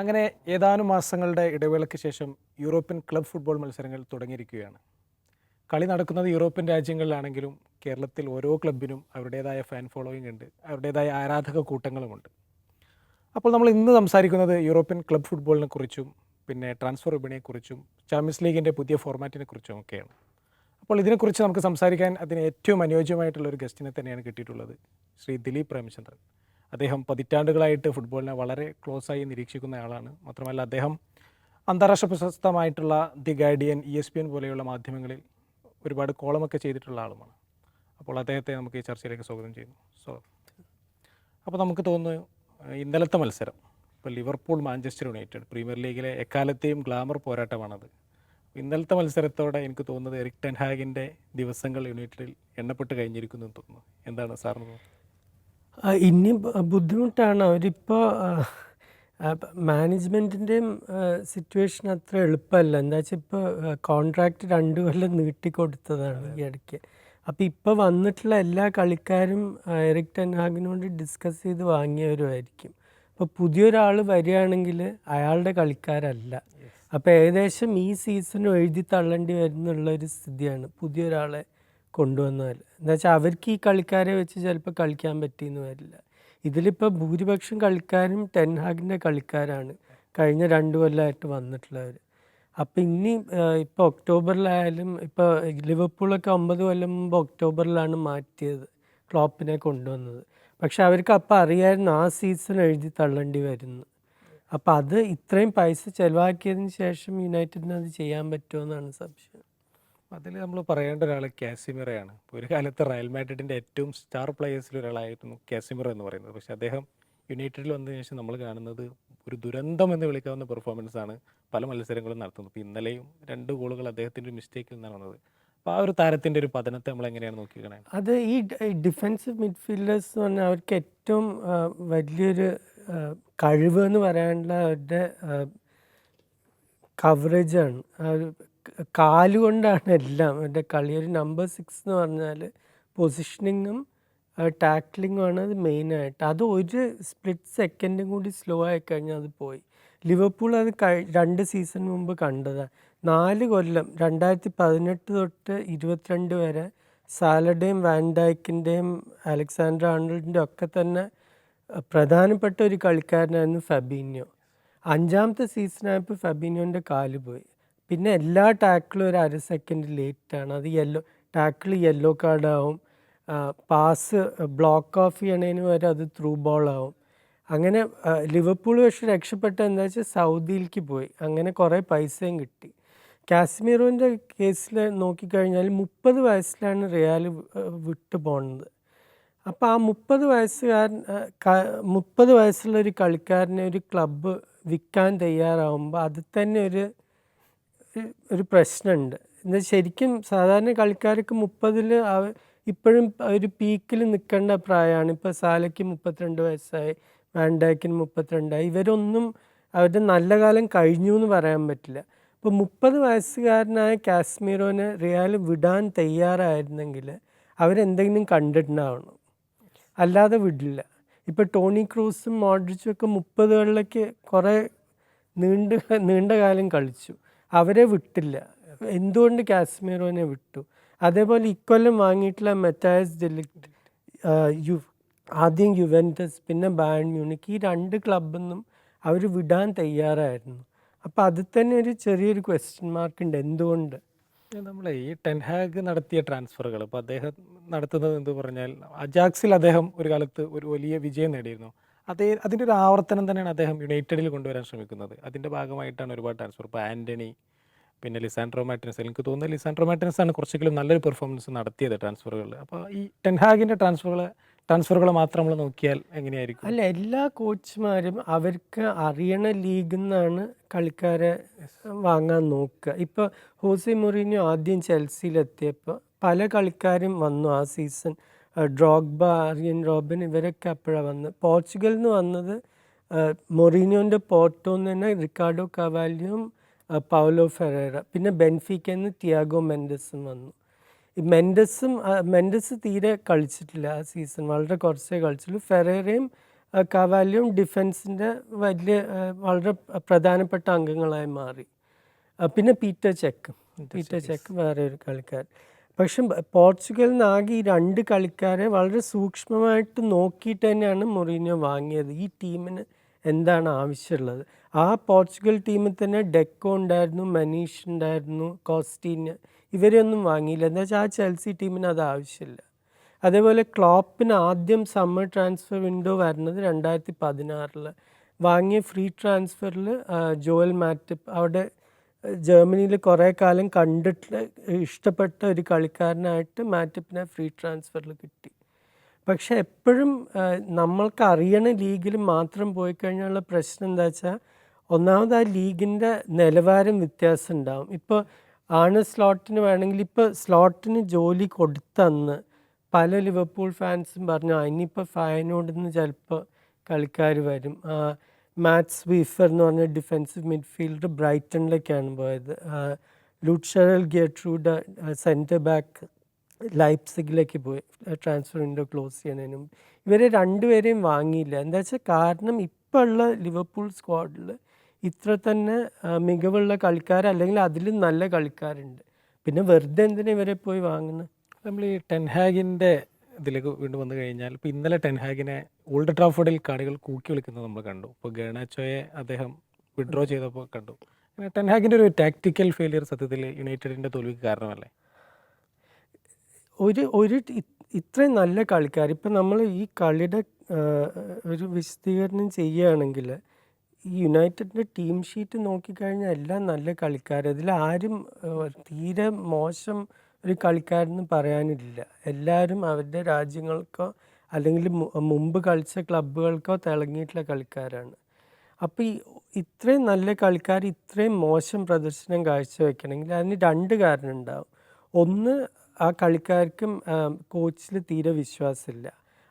അങ്ങനെ ഏതാനും മാസങ്ങളുടെ ഇടവേളയ്ക്ക് ശേഷം യൂറോപ്യൻ ക്ലബ് ഫുട്ബോൾ മത്സരങ്ങൾ തുടങ്ങിയിരിക്കുകയാണ്. കളി നടക്കുന്നത് യൂറോപ്യൻ രാജ്യങ്ങളിലാണെങ്കിലും കേരളത്തിൽ ഓരോ ക്ലബിനും അവരുടേതായ ഫാൻ ഫോളോയിങ് ഉണ്ട് അവരുടേതായ ആരാധക കൂട്ടങ്ങളുമുണ്ട്. അപ്പോൾ നമ്മൾ ഇന്ന് സംസാരിക്കുന്നത് യൂറോപ്യൻ ക്ലബ് ഫുട്ബോളിനെ കുറിച്ചും പിന്നെ ട്രാൻസ്ഫർ വിപണിയെക്കുറിച്ചും ചാമ്പ്യൻസ് ലീഗിന്റെ പുതിയ ഫോർമാറ്റിനെ കുറിച്ചും ഒക്കെയാണ്. അപ്പോൾ ഇതിനെക്കുറിച്ച് നമുക്ക് സംസാരിക്കാൻ അതിന് ഏറ്റവും അനുയോജ്യമായിട്ടുള്ള ഒരു ഗസ്റ്റിനെ തന്നെയാണ് കിട്ടിയിട്ടുള്ളത് ശ്രീ ദിലീപ് പ്രേമചന്ദ്രൻ. അദ്ദേഹം പതിറ്റാണ്ടുകളായിട്ട് ഫുട്ബോളിനെ വളരെ ക്ലോസ് ആയി നിരീക്ഷിക്കുന്ന ആളാണ്. മാത്രമല്ല അദ്ദേഹം അന്താരാഷ്ട്ര പ്രശസ്തമായിട്ടുള്ള the Guardian E S P N പോലെയുള്ള മാധ്യമങ്ങളിൽ ഒരുപാട് കോളമൊക്കെ ചെയ്തിട്ടുള്ള ആളുമാണ്. അപ്പോൾ അദ്ദേഹത്തെ നമുക്ക് ഈ ചർച്ചയിലേക്ക് സ്വാഗതം ചെയ്യുന്നു. സോ അപ്പോൾ നമുക്ക് തോന്നുന്നു ഇന്നലത്തെ മത്സരം ഇപ്പോൾ ലിവർപൂൾ മാഞ്ചസ്റ്റർ യുണൈറ്റഡ് പ്രീമിയർ ലീഗിലെ എക്കാലത്തെയും ഗ്ലാമർ പോരാട്ടമാണത്. ഇന്നലത്തെ മത്സരത്തോടെ എനിക്ക് തോന്നുന്നത് എറിക് ടെൻഹാഗിന്റെ ദിവസങ്ങൾ യുണൈറ്റഡിൽ എണ്ണപ്പെട്ട് കഴിഞ്ഞിരിക്കുന്നു എന്ന് തോന്നുന്നു. എന്താണ് സാറിന് തോന്നുന്നത്? ഇനി ബുദ്ധിമുട്ടാണ്. അവരിപ്പോൾ മാനേജ്മെന്റിന്റെയും സിറ്റുവേഷൻ അത്ര എളുപ്പമല്ല. എന്താ വെച്ചാൽ ഇപ്പോൾ കോൺട്രാക്റ്റ് രണ്ട് കൊല്ലം നീട്ടിക്കൊടുത്തതാണ് ഈ ഇടയ്ക്ക്. അപ്പോൾ ഇപ്പോൾ വന്നിട്ടുള്ള എല്ലാ കളിക്കാരും എറിക് ടെൻഹാഗിനോട് ഡിസ്കസ് ചെയ്ത് വാങ്ങിയവരുമായിരിക്കും. അപ്പോൾ പുതിയൊരാൾ വരികയാണെങ്കിൽ അയാളുടെ കളിക്കാരല്ല. അപ്പോൾ ഏകദേശം ഈ സീസണും എഴുതി തള്ളേണ്ടി വരുന്നുള്ള ഒരു സ്ഥിതിയാണ്. പുതിയൊരാളെ കൊണ്ടുവന്നാൽ എന്താ വെച്ചാൽ അവർക്ക് ഈ കളിക്കാരെ വെച്ച് ചിലപ്പോൾ കളിക്കാൻ പറ്റിയെന്ന് വരില്ല. ഇതിലിപ്പോൾ ഭൂരിപക്ഷം കളിക്കാരും ടെൻഹാഗിന്റെ കളിക്കാരാണ്. കഴിഞ്ഞ രണ്ട് കൊല്ലമായിട്ട് വന്നിട്ടുള്ളവർ അപ്പം ഇനി ഇപ്പോൾ ഒക്ടോബറിലായാലും ഇപ്പോൾ ലിവർപൂളൊക്കെ ഒമ്പത് കൊല്ലം മുമ്പ് ഒക്ടോബറിലാണ് മാറ്റിയത് ക്ലോപ്പിനെ കൊണ്ടുവന്നത്. പക്ഷെ അവർക്ക് അപ്പം അറിയായിരുന്നു ആ സീസൺ എഴുതി തള്ളേണ്ടി വരുന്നു. അപ്പം അത് ഇത്രയും പൈസ ചിലവാക്കിയതിന് ശേഷം യുണൈറ്റഡിന് അത് ചെയ്യാൻ പറ്റുമോ എന്നാണ് സംശയം. അതിൽ നമ്മൾ പറയേണ്ട ഒരാൾ കാസിമിറയാണ്. ഒരു കാലത്ത് റയൽ മാഡ്രിഡിന്റെ ഏറ്റവും സ്റ്റാർ പ്ലെയേഴ്സിൽ ഒരാളായിരുന്നു കാസിമിറ എന്ന് പറയുന്നത്. പക്ഷേ അദ്ദേഹം യുണൈറ്റഡിൽ വന്നതിന് ശേഷം നമ്മൾ കാണുന്നത് ഒരു ദുരന്തം എന്ന് വിളിക്കാവുന്ന പെർഫോമൻസ് ആണ് പല മത്സരങ്ങളും നടത്തുന്നത്. ഇപ്പോൾ ഇന്നലെയും രണ്ട് ഗോളുകൾ അദ്ദേഹത്തിന്റെ ഒരു മിസ്റ്റേക്കിൽ നിന്നാണ് വന്നത്. അപ്പോൾ ആ ഒരു താരത്തിന്റെ ഒരു പതനത്തെ നമ്മൾ എങ്ങനെയാണ് നോക്കിയിരിക്കണേ? അത് ഈ ഡിഫൻസീവ് മിഡ്ഫീൽഡേഴ്സ് എന്ന് പറഞ്ഞാൽ അവർക്ക് ഏറ്റവും വലിയൊരു കഴിവ് എന്ന് പറയാനുള്ള അവരുടെ കവറേജാണ് കാലുകൊണ്ടാണ് എല്ലാം. എന്റെ കളി ഒരു നമ്പർ സിക്സ് എന്ന് പറഞ്ഞാൽ പൊസിഷനിങ്ങും ടാക്ലിങ്ങും ആണ് അത് മെയിനായിട്ട് അത് ഒരു സ്പ്ലിറ്റ് സെക്കൻഡും കൂടി സ്ലോ ആയി കഴിഞ്ഞാൽ അത് പോയി. ലിവർപൂൾ അത് രണ്ട് സീസൺ മുമ്പ് കണ്ടതാണ് നാല് കൊല്ലം രണ്ടായിരത്തി പതിനെട്ട് തൊട്ട് ഇരുപത്തിരണ്ട് വരെ സാലഡേയും വാൻഡായ്ക്കിന്റെയും അലക്സാണ്ടർ ആർണോൾഡിന്റെ ഒക്കെ തന്നെ പ്രധാനപ്പെട്ട ഒരു കളിക്കാരനായിരുന്നു ഫബീന്യോ. അഞ്ചാമത്തെ സീസണായപ്പോൾ ഫബീന്യോന്റെ കാൽ പോയി. പിന്നെ എല്ലാ ടാക്കിളും ഒരു അര സെക്കൻഡ് ലേറ്റാണ് അത് യെല്ലോ ടാക്കിൾ യെല്ലോ കാർഡാവും പാസ് ബ്ലോക്ക് ഓഫ് ചെയ്യണതിന് വരെ അത് ത്രൂ ബോൾ ബോളാവും അങ്ങനെ ലിവർപൂൾ പക്ഷെ രക്ഷപ്പെട്ട എന്താ വെച്ചാൽ സൗദിയിലേക്ക് പോയി. അങ്ങനെ കുറേ പൈസയും കിട്ടി. കാശ്മീറിന്റെ കേസിൽ നോക്കിക്കഴിഞ്ഞാൽ മുപ്പത് വയസ്സിലാണ് റിയാൽ വിട്ടു പോകുന്നത് അപ്പോൾ ആ മുപ്പത് വയസ്സുകാരൻ മുപ്പത് വയസ്സുള്ള ഒരു കളിക്കാരനെ ഒരു ക്ലബ്ബ് വിൽക്കാൻ തയ്യാറാവുമ്പോൾ അത് തന്നെ ഒരു ഒരു- പ്രശ്നമുണ്ട്. എന്നാൽ ശരിക്കും സാധാരണ കളിക്കാർക്ക് മുപ്പതിൽ ഇപ്പോഴും ഒരു പീക്കിൽ നിൽക്കേണ്ട പ്രായമാണ് ഇപ്പോൾ സാലയ്ക്ക് മുപ്പത്തിരണ്ട് വയസ്സായി വാൻഡാക്കിന് മുപ്പത്തിരണ്ടായി. ഇവരൊന്നും അവരുടെ നല്ല കാലം കഴിഞ്ഞു എന്ന് പറയാൻ പറ്റില്ല. ഇപ്പോൾ മുപ്പത് വയസ്സുകാരനായ കാശ്മീരോനെ റിയാൽ വിടാൻ തയ്യാറായിരുന്നെങ്കിൽ അവരെന്തെങ്കിലും കണ്ടിട്ടുണ്ടാവണം. അല്ലാതെ വിടില്ല. ഇപ്പോൾ ടോണി ക്രൂസും മോഡ്രിച്ചും ഒക്കെ മുപ്പതുകളിലേക്ക് കുറേ നീണ്ട നീണ്ട കാലം കളിച്ചു. അവരെ വിട്ടില്ല. എന്തുകൊണ്ട് കാശ്മീറോനെ വിട്ടു? അതേപോലെ ഇക്കൊല്ലം വാങ്ങിയിട്ടുള്ള മെറ്റായസ് ഡെലിക്ട് യു ആദ്യം യുവന്റസ് പിന്നെ ബാൻ മ്യൂണിക് ഈ രണ്ട് ക്ലബിൽ നിന്നും അവർ വിടാൻ തയ്യാറായിരുന്നു. അപ്പോൾ അതിൽ തന്നെ ഒരു ചെറിയൊരു ക്വസ്റ്റ്യൻ മാർക്ക് ഉണ്ട്. എന്തുകൊണ്ട്? നമ്മൾ ഈ ടെൻഹാഗ് നടത്തിയ ട്രാൻസ്ഫറുകൾ ഇപ്പോൾ അദ്ദേഹം നടത്തുന്നത് എന്ന് പറഞ്ഞാൽ അജാക്സിൽ അദ്ദേഹം ഒരു കാലത്ത് ഒരു വലിയ വിജയം നേടിയിരുന്നു. അതേ അതിന്റെ ഒരു ആവർത്തനം തന്നെയാണ് അദ്ദേഹം യുണൈറ്റഡിൽ കൊണ്ടുവരാൻ ശ്രമിക്കുന്നത്. അതിന്റെ ഭാഗമായിട്ടാണ് ഒരുപാട് ട്രാൻസ്ഫർ. ഇപ്പോൾ ആന്റണി പിന്നെ ലിസാൻഡ്രോ മാറ്റിനസ് എനിക്ക് തോന്നുന്നത് ലിസാൻഡ്രോ മാറ്റിനസ് ആണ് കുറച്ചെങ്കിലും നല്ലൊരു പെർഫോമൻസ് നടത്തിയത് ട്രാൻസ്ഫറുകളിൽ അപ്പോൾ ഈ ടെൻഹാഗിന്റെ ട്രാൻസ്ഫറുകൾ ട്രാൻസ്ഫറുകൾ മാത്രം നമ്മൾ നോക്കിയാൽ എങ്ങനെയായിരിക്കും? അല്ല എല്ലാ കോച്ചുമാരും അവർക്ക് അറിയണ ലീഗിൽ നിന്നാണ് കളിക്കാരെ വാങ്ങാൻ നോക്കുക. ഇപ്പോൾ ഹോസി മുറിഞ്ഞു ആദ്യം ചെൽസിയിലെത്തിയപ്പോൾ പല കളിക്കാരും വന്നു ആ സീസൺ. ഡ്രോഗ്ബ ആര്യൻ റോബിൻ ഇവരൊക്കെ അപ്പോഴാണ് വന്നത് പോർച്ചുഗലിൽ നിന്ന് വന്നത് മൊറീനോന്റെ പോർട്ടോന്ന് തന്നെ റിക്കാർഡോ കവാലിയും പൗലോ ഫെറേറ പിന്നെ ബെൻഫിക്കന്ന് തിയാഗോ മെൻഡസും വന്നു. ഈ മെൻഡസും മെൻഡസ് തീരെ കളിച്ചിട്ടില്ല ആ സീസൺ വളരെ കുറച്ചേ കളിച്ചുള്ളൂ. ഫെറേറയും കവാലിയും ഡിഫൻസിന്റെ വലിയ വളരെ പ്രധാനപ്പെട്ട അംഗങ്ങളായി മാറി. പിന്നെ പീറ്റർ ചെക്ക് പീറ്റർ ചെക്ക് വേറെ ഒരു കളിക്കാരൻ. പക്ഷെ പോർച്ചുഗലിൽ നിന്ന് ആകെ ഈ രണ്ട് കളിക്കാരെ വളരെ സൂക്ഷ്മമായിട്ട് നോക്കിയിട്ട് തന്നെയാണ് മൊറീനിയോ വാങ്ങിയത്. ഈ ടീമിന് എന്താണ് ആവശ്യമുള്ളത്? ആ പോർച്ചുഗൽ ടീമിൽ തന്നെ ഡെക്കോ ഉണ്ടായിരുന്നു മനീഷ് ഉണ്ടായിരുന്നു കോസ്റ്റീന് ഇവരെയൊന്നും വാങ്ങിയില്ല. എന്താ വെച്ചാൽ ആ ചെൽസി ടീമിന് അത് ആവശ്യമില്ല. അതേപോലെ ക്ലോപ്പിന് ആദ്യം സമ്മർ ട്രാൻസ്ഫർ വിൻഡോ വരുന്നത് രണ്ടായിരത്തി പതിനാറിൽ വാങ്ങിയ ഫ്രീ ട്രാൻസ്ഫറിൽ ജോയൽ മാറ്റിപ്പ് അവിടെ ജർമ്മനിയിൽ കുറേ കാലം കണ്ടിട്ട് ഇഷ്ടപ്പെട്ട ഒരു കളിക്കാരനായിട്ട് മാറ്റിപ്പിനെ ഫ്രീ ട്രാൻസ്ഫറിൽ കിട്ടി. പക്ഷെ എപ്പോഴും നമ്മൾക്ക് അറിയണ ലീഗിൽ മാത്രം പോയി കഴിഞ്ഞാലുള്ള പ്രശ്നം എന്താ വെച്ചാൽ ഒന്നാമത് ആ ലീഗിന്റെ നിലവാരം വ്യത്യാസം ഉണ്ടാവും. ഇപ്പോൾ ആണ് സ്ലോട്ടിന് വേണമെങ്കിൽ ഇപ്പോൾ സ്ലോട്ടിന് ജോലി കൊടുത്തന്ന് പല ലിവർപൂൾ ഫാൻസും പറഞ്ഞു അതിനിപ്പോൾ ഫയനോട് നിന്ന് ചിലപ്പോൾ കളിക്കാർ വരും. മാത്സ് വീഫർ എന്ന് പറഞ്ഞ ഡിഫെൻസീവ് മിഡ്ഫീൽഡർ ബ്രൈറ്റണിലേക്കാണ് പോയത്. ലുട്ഷറൽ ഗിയട്രൂഡ് സെന്റർ ബാക്ക് ലൈപ്സിഗിലേക്ക് പോയി ട്രാൻസ്ഫർ വിൻഡോ ക്ലോസ് ചെയ്യണതിന് ഇവരെ രണ്ടുപേരെയും വാങ്ങിയില്ല. എന്താ വെച്ചാൽ കാരണം ഇപ്പോൾ ഉള്ള ലിവർപൂൾ സ്ക്വാഡിൽ ഇത്ര തന്നെ മികവുള്ള കളിക്കാർ അല്ലെങ്കിൽ അതിലും നല്ല കളിക്കാരുണ്ട്. പിന്നെ വെറുതെ എന്തിനാ ഇവരെ പോയി വാങ്ങുന്നത് നമ്മൾ ഈ ടെൻഹാഗിന്റെ ഇതിലേക്ക് വീണ്ടും വന്നു കഴിഞ്ഞാൽ ഇപ്പോൾ ഇന്നലെ ടെൻഹാഗിനെ ഓൾഡ് ട്രാഫോർഡിൽ കാണികൾ കൂക്കി വിളിക്കുന്നത് നമ്മൾ കണ്ടു. ഇപ്പോൾ ഗേണാച്ചോയെ അദ്ദേഹം വിഡ്രോ ചെയ്തപ്പോൾ കണ്ടു. ടെൻഹാഗിന്റെ ഒരു ടാക്ടിക്കൽ ഫെയിലിയർ സത്യത്തിൽ യുണൈറ്റഡിന്റെ തോൽവിക്ക് കാരണമല്ലേ? ഒരു ഒരു ഇത്രയും നല്ല കളിക്കാർ ഇപ്പം നമ്മൾ ഈ കളിയുടെ ഒരു വിശദീകരണം ചെയ്യുകയാണെങ്കിൽ ഈ യുണൈറ്റഡിന്റെ ടീം ഷീറ്റ് നോക്കിക്കഴിഞ്ഞാൽ എല്ലാം നല്ല കളിക്കാർ അതിൽ ആരും തീരെ മോശം ഒരു കളിക്കാരെന്ന് പറയാനില്ല. എല്ലാവരും അവരുടെ രാജ്യങ്ങൾക്കോ അല്ലെങ്കിൽ മുമ്പ് കളിച്ച ക്ലബുകൾക്കോ തിളങ്ങിയിട്ടുള്ള കളിക്കാരാണ്. അപ്പോൾ ഈ ഇത്രയും നല്ല കളിക്കാർ ഇത്രയും മോശം പ്രദർശനം കാഴ്ചവെക്കണമെങ്കിൽ അതിന് രണ്ട് കാരണം ഉണ്ടാവും. ഒന്ന് ആ കളിക്കാർക്കും കോച്ചിൽ തീരെ വിശ്വാസമില്ല.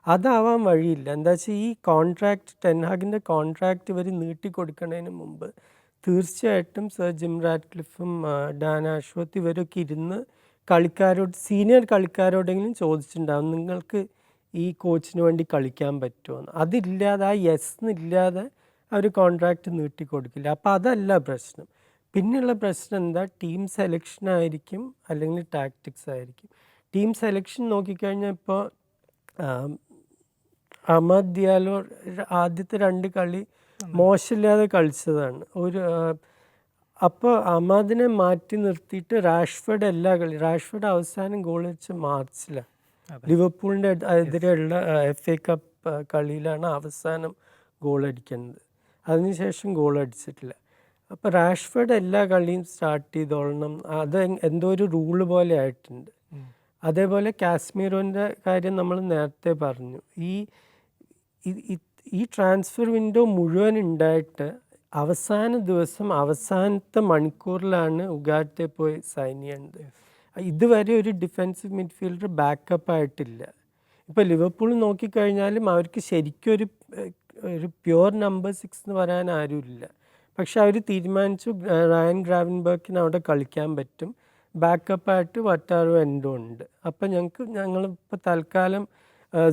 അതാവാൻ വഴിയില്ല. എന്താ വെച്ചാൽ ഈ കോൺട്രാക്റ്റ് ടെൻഹാഗിന്റെ കോൺട്രാക്റ്റ് ഇവർ നീട്ടിക്കൊടുക്കുന്നതിന് മുമ്പ് തീർച്ചയായിട്ടും സർ ജിം റാറ്റ്ക്ലിഫും ഡാൻ ആഷ്വത്ത് ഇവരൊക്കെ ഇരുന്ന് കളിക്കാരോട് സീനിയർ കളിക്കാരോടെങ്കിലും ചോദിച്ചിട്ടുണ്ടാവും നിങ്ങൾക്ക് ഈ കോച്ചിന് വേണ്ടി കളിക്കാൻ പറ്റുമോ അതില്ലാതെ ആ യെസ് എന്നില്ലാതെ അവർ കോൺട്രാക്റ്റ് നീട്ടിക്കൊടുക്കില്ല. അപ്പോൾ അതല്ല പ്രശ്നം. പിന്നെയുള്ള പ്രശ്നം എന്താ? ടീം സെലക്ഷൻ ആയിരിക്കും അല്ലെങ്കിൽ ടാക്ടിക്സ് ആയിരിക്കും. ടീം സെലക്ഷൻ നോക്കിക്കഴിഞ്ഞാൽ ഇപ്പോൾ അഹമ്മദ് ദിയാലോ ആദ്യത്തെ രണ്ട് കളി മോശമില്ലാതെ കളിച്ചതാണ്. ഒരു അപ്പോൾ അഹമ്മദിനെ മാറ്റി നിർത്തിയിട്ട് റാഷ്ഫർഡ് എല്ലാ കളി റാഷ്ഫർഡ് അവസാനം ഗോൾ വെച്ച് മാർച്ചിലാണ് ലിവർപൂളിന്റെ എതിരെയുള്ള എഫ് എ കപ്പ് കളിയിലാണ് അവസാനം ഗോൾ അടിക്കുന്നത്. അതിനുശേഷം ഗോൾ അടിച്ചിട്ടില്ല. അപ്പോൾ റാഷ്ഫർഡ് എല്ലാ കളിയും സ്റ്റാർട്ട് ചെയ്തോളണം. അത് എന്തോ ഒരു റൂൾ പോലെ ആയിട്ടുണ്ട്. അതേപോലെ കാശ്മീരോന്റെ കാര്യം നമ്മൾ നേരത്തെ പറഞ്ഞു. ഈ ഈ- ഈ- ഈ ട്രാൻസ്ഫർ വിൻഡോ മുഴുവൻ ഉണ്ടായിട്ട് അവസാന ദിവസം അവസാനത്തെ മണിക്കൂറിലാണ് ഉഗാറ്റെ പോയി സൈൻ ചെയ്യേണ്ടത്. ഇതുവരെ ഒരു ഡിഫൻസീവ് മിഡ്ഫീൽഡർ ബാക്കപ്പ് ആയിട്ടില്ല. ഇപ്പോൾ ലിവർപൂൾ നോക്കിക്കഴിഞ്ഞാലും അവർക്ക് ശരിക്കും ഒരു ഒരു പ്യുവർ നമ്പർ സിക്സ് എന്ന് പറയാൻ ആരുമില്ല. പക്ഷെ അവർ തീരുമാനിച്ചു റയൻ ഗ്രാവൻബർക്കിന് അവിടെ കളിക്കാൻ പറ്റും. ബാക്കപ്പായിട്ട് വട്ടാറു എൻഡോ ഉണ്ട്. അപ്പം ഞങ്ങൾക്ക് ഞങ്ങളിപ്പോൾ തൽക്കാലം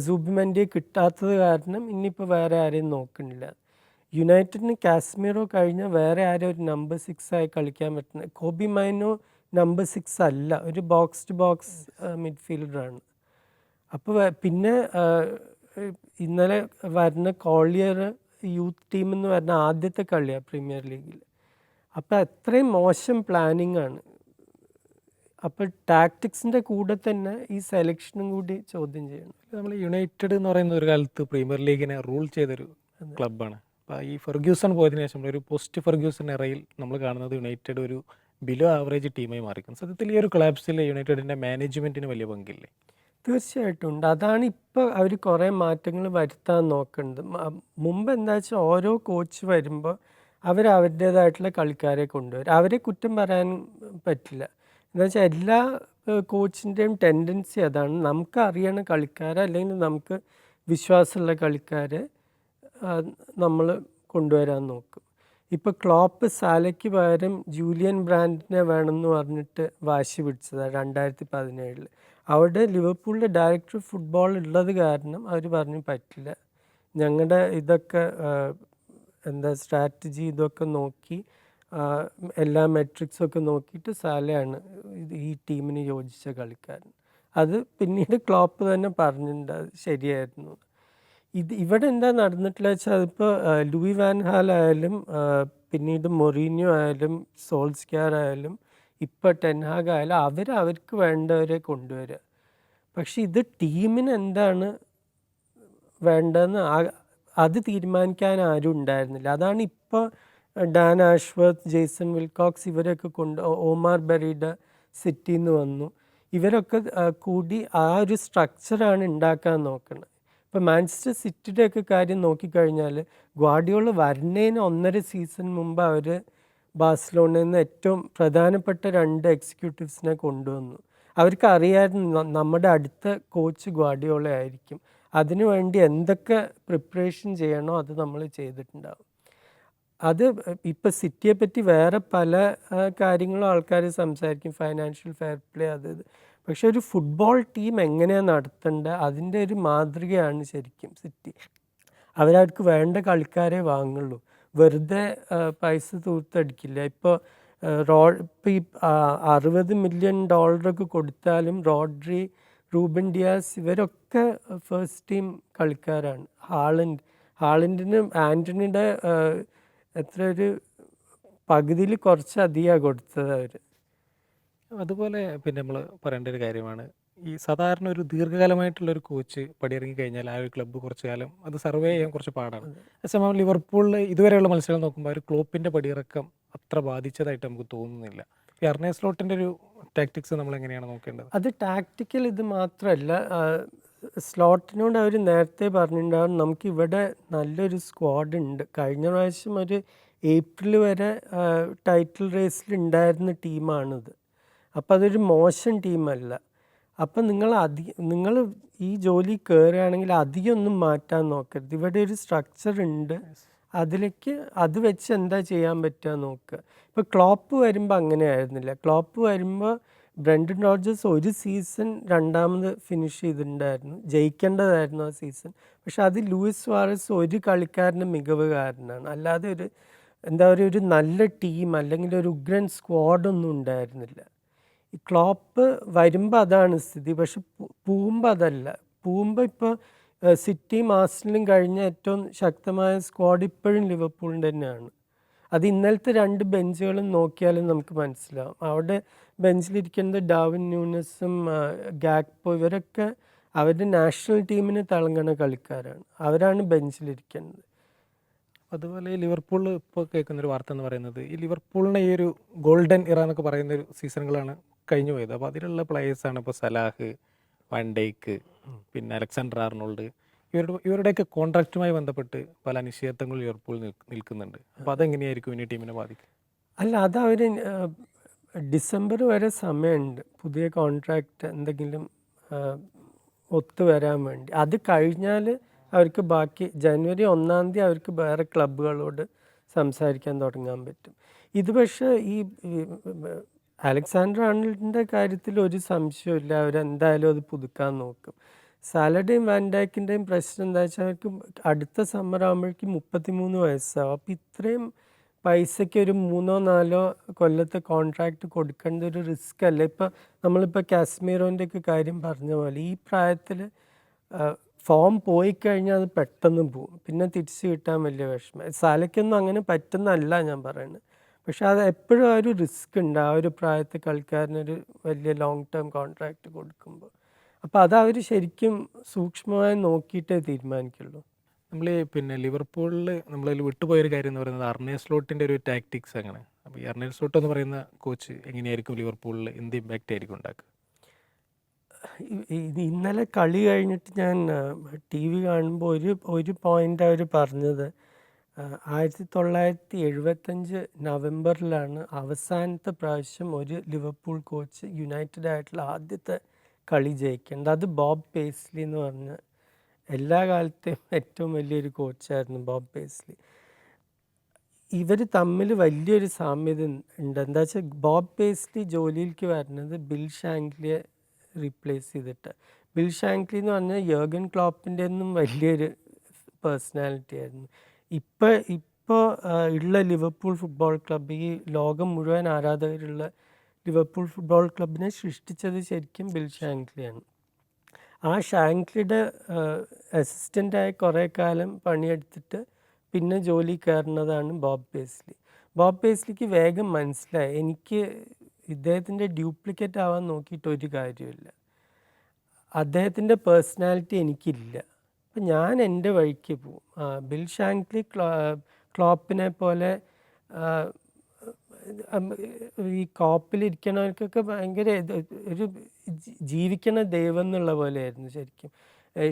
സൂബിമെന്റെ കിട്ടാത്തത് കാരണം ഇനിയിപ്പോൾ വേറെ ആരെയും നോക്കണില്ല. യുണൈറ്റഡിന് കാശ്മീറോ കഴിഞ്ഞാൽ വേറെ ആരും ഒരു നമ്പർ സിക്സ് ആയി കളിക്കാൻ പറ്റുന്ന കോബി മൈനോ നമ്പർ സിക്സ് അല്ല ഒരു ബോക്സ് ടു ബോക്സ് മിഡ്ഫീൽഡറാണ് അപ്പോൾ പിന്നെ ഇന്നലെ വരുന്ന കോളിയർ യൂത്ത് ടീം എന്ന് പറഞ്ഞ ആദ്യത്തെ കളിയാണ് പ്രീമിയർ ലീഗിൽ അപ്പോൾ അത്രയും മോശം പ്ലാനിങ് ആണ് അപ്പോൾ ടാക്ടിക്സിന്റെ കൂടെ തന്നെ ഈ സെലക്ഷനും കൂടി ചോദ്യം ചെയ്യണം. നമ്മൾ യുണൈറ്റഡ് എന്ന് പറയുന്ന ഒരു കാലത്ത് പ്രീമിയർ ലീഗിനെ റൂൾ ചെയ്തൊരു ക്ലബ്ബാണ്. അപ്പോൾ ഈ ഫെർഗ്യൂസൺ പോയതിനു ശേഷം ഒരു പോസ്റ്റ് ഫെർഗ്യൂസൺ ഇറയിൽ നമ്മൾ കാണുന്നത് യുണൈറ്റഡ് ഒരു ബിലോ ആവറേജ് ടീമായി മാറിക്കും സത്യത്തിൽ ഈ ഒരു ക്ലബ്സിൽ യുണൈറ്റഡിന്റെ മാനേജ്മെന്റിന് വലിയ പങ്കില്ലേ? തീർച്ചയായിട്ടും ഉണ്ട്. അതാണ് ഇപ്പോൾ അവർ കുറേ മാറ്റങ്ങൾ വരുത്താൻ നോക്കുന്നത് മുമ്പ് എന്താ വെച്ചാൽ ഓരോ കോച്ച് വരുമ്പോൾ അവർ അവരുടേതായിട്ടുള്ള കളിക്കാരെ കൊണ്ടുവരും. അവരെ കുറ്റം പറയാൻ പറ്റില്ല. എന്താ വെച്ചാൽ എല്ലാ കോച്ചിന്റെയും ടെൻഡൻസി അതാണ്. നമുക്ക് അറിയണ കളിക്കാരെ അല്ലെങ്കിൽ നമുക്ക് വിശ്വാസമുള്ള കളിക്കാരെ നമ്മൾ കൊണ്ടുവരാൻ നോക്കും. ഇപ്പോൾ ക്ലോപ്പ് സാലയ്ക്ക് പകരം ജൂലിയൻ ബ്രാൻഡിനെ വേണമെന്ന് പറഞ്ഞിട്ട് വാശി പിടിച്ചതാണ് രണ്ടായിരത്തി പതിനേഴിൽ അവിടെ ലിവർപൂളിന്റെ ഡയറക്ടർ ഫുട്ബോൾ ഉള്ളത് കാരണം അവർ പറഞ്ഞു പറ്റില്ല. ഞങ്ങളുടെ ഇതൊക്കെ എന്താ സ്ട്രാറ്റജി ഇതൊക്കെ നോക്കി എല്ലാ മെട്രിക്സും ഒക്കെ നോക്കിയിട്ട് സാലയാണ് ഈ ടീമിന് യോജിച്ച കളിക്കാരൻ. അത് പിന്നീട് ക്ലോപ്പ് തന്നെ പറഞ്ഞിട്ടുണ്ട് അത് ശരിയായിരുന്നു. ഇത് ഇവിടെ എന്താ നടന്നിട്ടില്ല വെച്ചാൽ അതിപ്പോൾ ലൂയി വാൻ ഹാൽ ആയാലും പിന്നീട് മൊറീനിയോ ആയാലും സോൾസ്ക്യാർ ആയാലും ഇപ്പോൾ ടെൻഹാഗ് ആയാലും അവർ അവർക്ക് വേണ്ടവരെ കൊണ്ടുവരിക പക്ഷെ ഇത് ടീമിന് എന്താണ് വേണ്ടതെന്ന് അത് തീരുമാനിക്കാൻ ആരും ഉണ്ടായിരുന്നില്ല. അതാണ് ഇപ്പോൾ ഡാൻ ആഷ്വത്ത് ജെയ്സൺ വിൽകോക്സ് ഇവരൊക്കെ കൊണ്ട് ഒമാർ ബെറീഡ സിറ്റിയിൽ നിന്ന് വന്നു. ഇവരൊക്കെ കൂടി ആ ഒരു സ്ട്രക്ചറാണ് ഉണ്ടാക്കാൻ നോക്കുന്നത് ഇപ്പോൾ മാഞ്ചസ്റ്റർ സിറ്റിയുടെയൊക്കെ കാര്യം നോക്കിക്കഴിഞ്ഞാൽ ഗ്വാഡിയോൾ വരുന്നതിന് ഒന്നര സീസൺ മുമ്പ് അവർ ബാഴ്സലോണയിൽ നിന്ന് ഏറ്റവും പ്രധാനപ്പെട്ട രണ്ട് എക്സിക്യൂട്ടീവ്സിനെ കൊണ്ടുവന്നു. അവർക്ക് അറിയായിരുന്നു നമ്മുടെ അടുത്ത കോച്ച് ഗ്വാഡിയോള ആയിരിക്കും. അതിനുവേണ്ടി എന്തൊക്കെ പ്രിപ്പറേഷൻ ചെയ്യണോ അത് നമ്മൾ ചെയ്തിട്ടുണ്ടാവും. അത് ഇപ്പം സിറ്റിയെ പറ്റി വേറെ പല കാര്യങ്ങളും ആൾക്കാർ സംസാരിക്കും. ഫൈനാൻഷ്യൽ ഫെയർ പ്ലേ അത് പക്ഷെ ഒരു ഫുട്ബോൾ ടീം എങ്ങനെയാണ് നടത്തേണ്ടത്? അതിന്റെ ഒരു മാതൃകയാണ് ശരിക്കും സിറ്റി അവരവർക്ക് വേണ്ട കളിക്കാരെ വാങ്ങുള്ളൂ. വെറുതെ പൈസ തൂത്തടിക്കില്ല. ഇപ്പോൾ റോ ഇപ്പോൾ ഈ അറുപത് മില്യൺ ഡോളറൊക്കെ കൊടുത്താലും റോഡ്രി റൂബൻ ഡിയാസ് ഇവരൊക്കെ ഫസ്റ്റ് ടീം കളിക്കാരാണ്. ഹാളൻഡ് ഹാളൻഡിന് ആന്റണിയുടെ എത്ര ഒരു പകുതിയിൽ കുറച്ച് അധികമാണ് കൊടുത്തത് അവർ അതുപോലെ പിന്നെ നമ്മൾ പറയേണ്ട ഒരു കാര്യമാണ്. ഈ സാധാരണ ഒരു ദീർഘകാലമായിട്ടുള്ള ഒരു കോച്ച് പടിയിറങ്ങി കഴിഞ്ഞാൽ ആ ഒരു ക്ലബ്ബ് കുറച്ച് കാലം അത് സർവേ ചെയ്യാൻ കുറച്ച് പാടാണ്. അതേസമയം ലിവർപൂളിൽ ഇതുവരെയുള്ള മത്സരങ്ങൾ നോക്കുമ്പോൾ ഒരു ക്ലോപ്പിന്റെ പടിയിറക്കം അത്ര ബാധിച്ചതായിട്ട് നമുക്ക് തോന്നുന്നില്ല. ഈ അർണേ സ്ലോട്ടിന്റെ ഒരു ടാക്ടിക്സ് നമ്മൾ എങ്ങനെയാണ് നോക്കേണ്ടത്? അത് ടാക്ടിക്കൽ ഇത് മാത്രമല്ല സ്ലോട്ടിനോട് അവർ നേരത്തെ പറഞ്ഞിട്ടുണ്ടാവും നമുക്ക് ഇവിടെ നല്ലൊരു സ്ക്വാഡ് ഉണ്ട്. കഴിഞ്ഞ പ്രാവശ്യം ഒരു ഏപ്രിൽ വരെ ടൈറ്റിൽ റേസിൽ ഉണ്ടായിരുന്ന ടീമാണിത് അപ്പോൾ അതൊരു മോശം ടീമല്ല അപ്പം നിങ്ങൾ അധികം നിങ്ങൾ ഈ ജോലി കയറുകയാണെങ്കിൽ അധികം ഒന്നും മാറ്റാൻ നോക്കരുത്. ഇവിടെ ഒരു സ്ട്രക്ചർ ഉണ്ട്. അതിലേക്ക് അത് വെച്ച് എന്താ ചെയ്യാൻ പറ്റുക നോക്കുക. ഇപ്പോൾ ക്ലോപ്പ് വരുമ്പോൾ അങ്ങനെ ആയിരുന്നില്ല ക്ലോപ്പ് വരുമ്പോൾ ബ്രണ്ടൻ റോജേഴ്സ് ഒരു സീസൺ രണ്ടാമത് ഫിനിഷ് ചെയ്തിട്ടുണ്ടായിരുന്നു. ജയിക്കേണ്ടതായിരുന്നു ആ സീസൺ. പക്ഷെ അത് ലൂയിസ് വാറസ് ഒരു കളിക്കാരന്റെ മികവ് കാരണമാണ്. അല്ലാതെ ഒരു എന്താ പറയുക ഒരു നല്ല ടീം അല്ലെങ്കിൽ ഒരു ഉഗ്രൻ സ്ക്വാഡൊന്നും ഉണ്ടായിരുന്നില്ല. ഈ ക്ലോപ്പ് വരുമ്പോൾ അതാണ് സ്ഥിതി. പക്ഷെ പൂവുമ്പോൾ അതല്ല. പൂവുമ്പോൾ ഇപ്പോൾ സിറ്റി മാസ്റ്റിലും കഴിഞ്ഞ ഏറ്റവും ശക്തമായ സ്ക്വാഡ് ഇപ്പോഴും ലിവർപൂളിന്റെ തന്നെയാണ്. അത് ഇന്നലത്തെ രണ്ട് ബെഞ്ചുകളും നോക്കിയാലും നമുക്ക് മനസ്സിലാവും. അവിടെ ബെഞ്ചിലിരിക്കുന്നത് ഡാവിൻ ന്യൂനസും ഗാക്പോ ഇവരൊക്കെ അവരുടെ നാഷണൽ ടീമിന് തിളങ്ങണ കളിക്കാരാണ്. അവരാണ് ബെഞ്ചിലിരിക്കുന്നത്. അതുപോലെ ഈ ലിവർപൂളിൽ ഇപ്പോൾ കേൾക്കുന്ന ഒരു വാർത്ത എന്ന് പറയുന്നത് ഈ ലിവർപൂളിനെ ഈ ഒരു ഗോൾഡൻ ഇറ എന്നൊക്കെ പറയുന്ന ഒരു സീസണുകളാണ് കഴിഞ്ഞു പോയത്. അപ്പോൾ അതിലുള്ള പ്ലേയേഴ്സാണ് ഇപ്പോൾ സലാഹ് വൺഡേക്ക് പിന്നെ അലക്സാണ്ടർ ആർണോൾഡ് ഇവരുടെ ഇവരുടെയൊക്കെ കോൺട്രാക്റ്റുമായി ബന്ധപ്പെട്ട് പല അനിശ്ചിതത്വങ്ങൾ ലിവർപൂൾ നിൽക്കുന്നുണ്ട്. അപ്പോൾ അതെങ്ങനെയായിരിക്കും ഇനി ടീമിനെ ബാധിക്കുക? അല്ല അത് അവർ ഡിസംബർ വരെ സമയമുണ്ട്. പുതിയ കോൺട്രാക്റ്റ് എന്തെങ്കിലും ഒത്തു ഒത്തുവരാൻ വേണ്ടി. അത് കഴിഞ്ഞാൽ അവർക്ക് ബാക്കി ജനുവരി ഒന്നാം തീയതി അവർക്ക് വേറെ ക്ലബ്ബുകളോട് സംസാരിക്കാൻ തുടങ്ങാൻ പറ്റും. ഇത് പക്ഷേ ഈ, അലക്സാണ്ടർ ആർണൽഡിന്റെ കാര്യത്തിൽ ഒരു സംശയമില്ല അവരെന്തായാലും അത് പുതുക്കാൻ നോക്കും. സാലഡേയും വാൻഡാക്കിന്റെയും പ്രശ്നം എന്താ വെച്ചാൽ അവർക്ക് അടുത്ത സമ്മർ ആകുമ്പോഴേക്കും മുപ്പത്തിമൂന്ന് വയസ്സാവും. അപ്പോൾ ഇത്രയും പൈസയ്ക്ക് ഒരു മൂന്നോ നാലോ കൊല്ലത്തെ കോൺട്രാക്റ്റ് കൊടുക്കേണ്ട ഒരു റിസ്ക് അല്ല. ഇപ്പം നമ്മളിപ്പോൾ കാശ്മീറോന്റെ ഒക്കെ കാര്യം പറഞ്ഞ പോലെ ഈ പ്രായത്തിൽ ഫോം പോയി കഴിഞ്ഞാൽ അത് പെട്ടെന്ന് പോവും. പിന്നെ തിരിച്ചു കിട്ടാൻ വലിയ വിഷമം. സാലയ്ക്കൊന്നും അങ്ങനെ പറ്റുന്നല്ല ഞാൻ പറയുന്നത്. പക്ഷെ അത് എപ്പോഴും ആ ഒരു റിസ്ക് ഉണ്ട്. ആ ഒരു പ്രായത്തിൽ കളിക്കാരനൊരു വലിയ ലോങ് ടേം കോൺട്രാക്റ്റ് കൊടുക്കുമ്പോൾ അപ്പോൾ അത് അവർ ശരിക്കും സൂക്ഷ്മമായി നോക്കിയിട്ടേ തീരുമാനിക്കുള്ളൂ. നമ്മൾ പിന്നെ ലിവർപൂളിൽ നമ്മളതിൽ വിട്ടുപോയൊരു കാര്യം എന്ന് പറയുന്നത് അർണേ സ്ലോട്ടിന്റെ ഒരു ടാക്ടിക്സ് അങ്ങനെ അപ്പോൾ ഈ അർണേ സ്ലോട്ട് എന്ന് പറയുന്ന കോച്ച് എങ്ങനെയായിരിക്കും ലിവർപൂളിൽ എന്ത് ഇമ്പാക്റ്റ് ആയിരിക്കും ഉണ്ടാക്കുക? ഇന്നലെ കളി കഴിഞ്ഞിട്ട് ഞാൻ ടി വി കാണുമ്പോൾ ഒരു ഒരു പോയിന്റ് അവർ പറഞ്ഞത്. ആയിരത്തി തൊള്ളായിരത്തി എഴുപത്തഞ്ച് നവംബറിലാണ് അവസാനത്തെ പ്രാവശ്യം ഒരു ലിവർപൂൾ കോച്ച് യുണൈറ്റഡ് ആയിട്ടുള്ള ആദ്യത്തെ കളി ജയിക്കേണ്ടത്. അത് ബോബ് പേസ്ലി എന്ന് പറഞ്ഞ എല്ലാ കാലത്തെയും ഏറ്റവും വലിയൊരു കോച്ചായിരുന്നു ബോബ് പേസ്ലി. ഇവർ തമ്മിൽ വലിയൊരു സാമ്യത ഉണ്ട്. എന്താ വെച്ചാൽ ബോബ് പേസ്ലി ജോലിയിലേക്ക് വരുന്നത് ബിൽ ഷാങ്ക്ലിയെ റീപ്ലേസ് ചെയ്തിട്ട്. ബിൽ ഷാങ്ക്ലി എന്ന് പറഞ്ഞാൽ യോഗൻ ക്ലോപ്പിന്റെ ഒന്നും വലിയൊരു പേഴ്സണാലിറ്റി ആയിരുന്നു. ഇപ്പോൾ ഇപ്പോൾ ഉള്ള ലിവർപൂൾ ഫുട്ബോൾ ക്ലബ്ബ് ഈ ലോകം മുഴുവൻ ആരാധകരുള്ള ലിവർപൂൾ ഫുട്ബോൾ ക്ലബിനെ സൃഷ്ടിച്ചത് ശരിക്കും ബിൽ ഷാങ്ക്ലിയാണ് ആ ഷാങ്ക്ലിയുടെ അസിസ്റ്റന്റായി കുറേ കാലം പണിയെടുത്തിട്ട് പിന്നെ ജോലി കയറുന്നതാണ് ബോബ് പേസ്ലി ബോബ് പേസ്ലിക്ക് വേഗം മനസ്സിലായി. എനിക്ക് ഇദ്ദേഹത്തിന്റെ ഡ്യൂപ്ലിക്കേറ്റ് ആവാൻ നോക്കിയിട്ട് ഒരു കാര്യമില്ല അദ്ദേഹത്തിന്റെ പേഴ്സണാലിറ്റി എനിക്കില്ല. അപ്പം ഞാൻ എന്റെ വഴിക്ക് പോവും. ബിൽ ഷാങ്ക്ലി ക്ലോ ക്ലോപ്പിനെ പോലെ ഈ കോപ്പിലിരിക്കണവർക്കൊക്കെ ഭയങ്കര ഒരു ജീവിക്കണ ദൈവം എന്നുള്ള പോലെയായിരുന്നു ശരിക്കും.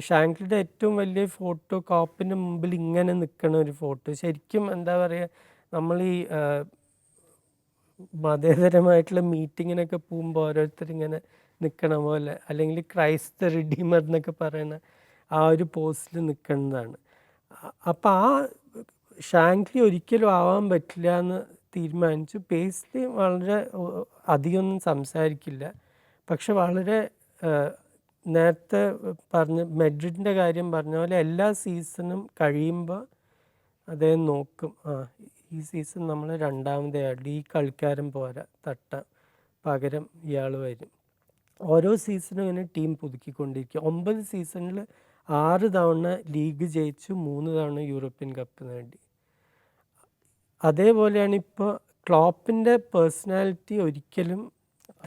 ഷാങ്ക്ലിയുടെ ഏറ്റവും വലിയ ഫോട്ടോ കോപ്പിന് മുമ്പിൽ ഇങ്ങനെ നിൽക്കണ ഒരു ഫോട്ടോ. ശരിക്കും എന്താ പറയുക നമ്മൾ ഈ മതേതരമായിട്ടുള്ള മീറ്റിങ്ങിനൊക്കെ പോകുമ്പോൾ ഓരോരുത്തർ ഇങ്ങനെ നിൽക്കണ പോലെ അല്ലെങ്കിൽ ക്രൈസ്ത റിഡീമർ എന്നൊക്കെ പറയുന്ന ആ ഒരു പോസ്റ്റിൽ നിൽക്കുന്നതാണ്. അപ്പോൾ ആ ഷാങ്ക്ലി ഒരിക്കലും ആവാൻ പറ്റില്ല എന്ന് തീരുമാനിച്ചു. പേസ്ലി വളരെ അധികമൊന്നും സംസാരിക്കില്ല. പക്ഷെ വളരെ നേരത്തെ പറഞ്ഞ മെഡ്രിഡിന്റെ കാര്യം പറഞ്ഞ പോലെ എല്ലാ സീസണും കഴിയുമ്പോൾ അദ്ദേഹം നോക്കും. ആ ഈ സീസൺ നമ്മൾ രണ്ടാമതേ ആൾ ഈ കളിക്കാരൻ പോരാ തട്ട പകരം ഇയാൾ വരും. ഓരോ സീസണും ഇങ്ങനെ ടീം പുതുക്കിക്കൊണ്ടിരിക്കും. ഒമ്പത് സീസണിൽ ആറ് തവണ ലീഗ് ജയിച്ചു മൂന്ന് തവണ യൂറോപ്യൻ കപ്പ് നേടി. അതേപോലെയാണ് ഇപ്പോൾ ക്ലോപ്പിന്റെ പേഴ്സണാലിറ്റി ഒരിക്കലും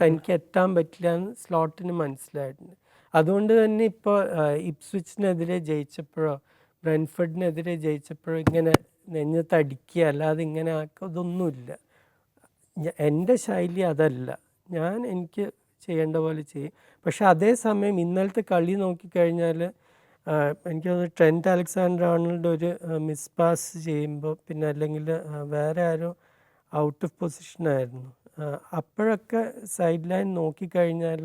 തനിക്ക് എത്താൻ പറ്റില്ല എന്ന് സ്ലോട്ടിന് മനസ്സിലായിട്ടുണ്ട്. അതുകൊണ്ട് തന്നെ ഇപ്പോൾ ഇപ്സ്വിച്ചിനെതിരെ ജയിച്ചപ്പോഴോ ബ്രൻഫർഡിനെതിരെ ജയിച്ചപ്പോഴോ ഇങ്ങനെ നെഞ്ഞത്തടിക്കുക അല്ലാതെ ഇങ്ങനെ ആക്കുക അതൊന്നുമില്ല ഞ- എന്റെ ശൈലി അതല്ല. ഞാൻ എനിക്ക് ചെയ്യേണ്ട പോലെ ചെയ്യും. പക്ഷെ അതേസമയം ഇന്നലത്തെ കളി നോക്കിക്കഴിഞ്ഞാൽ എനിക്ക് തോന്നുന്നു ട്രെന്റ് അലക്സാണ്ടർ ആർണോൾഡ് ഒരു മിസ് പാസ് ചെയ്യുമ്പോൾ പിന്നെ അല്ലെങ്കിൽ വേറെ ആരോ ഔട്ട് ഓഫ് പൊസിഷനായിരുന്നു അപ്പോഴൊക്കെ സൈഡ് ലൈൻ നോക്കിക്കഴിഞ്ഞാൽ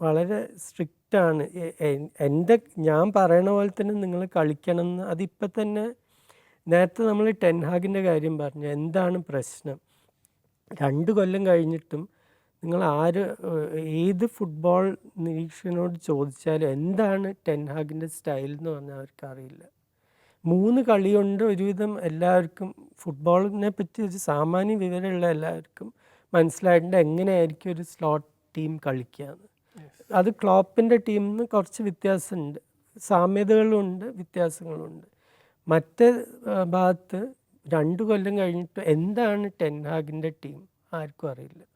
വളരെ സ്ട്രിക്റ്റാണ് എന്റെ ഞാൻ പറയണ പോലെ തന്നെ നിങ്ങൾ കളിക്കണം. എന്ന് അതിപ്പോൾ തന്നെ നേരത്തെ നമ്മൾ ടെൻഹാഗിന്റെ കാര്യം പറഞ്ഞു. എന്താണ് പ്രശ്നം? രണ്ട് കൊല്ലം കഴിഞ്ഞിട്ടും നിങ്ങൾ ആര് ഏത് ഫുട്ബോൾ നിരീക്ഷകനോട് ചോദിച്ചാലും എന്താണ് ടെൻഹാഗിന്റെ സ്റ്റൈൽ എന്ന് പറഞ്ഞാൽ അവർക്ക് അറിയില്ല മൂന്ന് കളിയുണ്ട് ഒരുവിധം എല്ലാവർക്കും. ഫുട്ബോളിനെ പറ്റി ഒരു സാമാന്യ വിവരമുള്ള എല്ലാവർക്കും മനസ്സിലായിട്ടുണ്ട് എങ്ങനെയായിരിക്കും ഒരു സ്ലോട്ട് ടീം കളിക്കുക എന്ന് അത് ക്ലോപ്പിന്റെ ടീമിൽ നിന്ന് കുറച്ച് വ്യത്യാസമുണ്ട്. സാമ്യതകളുണ്ട് വ്യത്യാസങ്ങളുണ്ട്. മറ്റേ ഭാഗത്ത് രണ്ട് കൊല്ലം കഴിഞ്ഞിട്ട് എന്താണ് ടെൻഹാഗിന്റെ ടീം ആർക്കും അറിയില്ല.